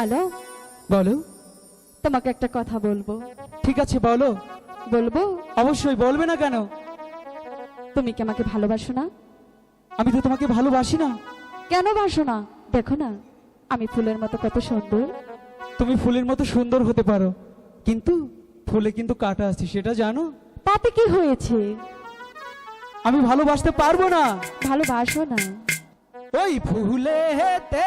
আলো বলো। তোমাকে একটা কথা বলব। ঠিক আছে বলো। বলব? অবশ্যই বলবে না কেন? তুমি কি আমাকে ভালোবাসো না? আমি তো তোমাকে ভালোবাসি না। কেন বাসো না? দেখো না আমি ফুলের মতো কত সুন্দর। তুমি ফুলের মতো সুন্দর হতে পারো কিন্তু ফুলে কিন্তু কাটা আছে সেটা জানো? তাতে কি হয়েছে? আমি ভালোবাসতে পারব না। ভালোবাসো না। ওই ফুলে হেতে